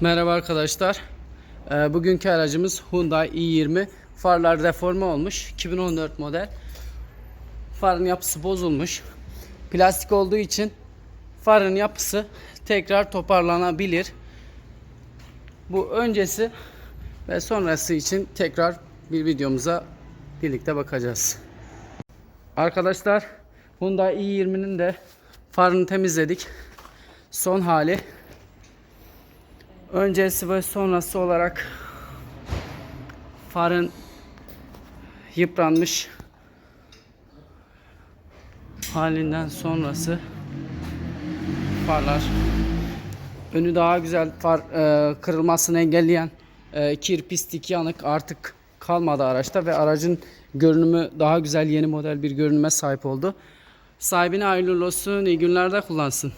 Merhaba arkadaşlar. Ee, bugünkü aracımız Hyundai i20. Farlar deforme olmuş. 2014 model. Farın yapısı bozulmuş. Plastik olduğu için farın yapısı tekrar toparlanabilir. Bu öncesi ve sonrası için tekrar bir videomuza birlikte bakacağız. Arkadaşlar Hyundai i20'nin de farını temizledik. Son hali öncesi ve sonrası olarak farın yıpranmış halinden sonrası farlar önü daha güzel far e, kırılmasını engelleyen e, kir pislik yanık artık kalmadı araçta ve aracın görünümü daha güzel yeni model bir görünüme sahip oldu. Sahibine hayırlı olsun iyi günlerde kullansın.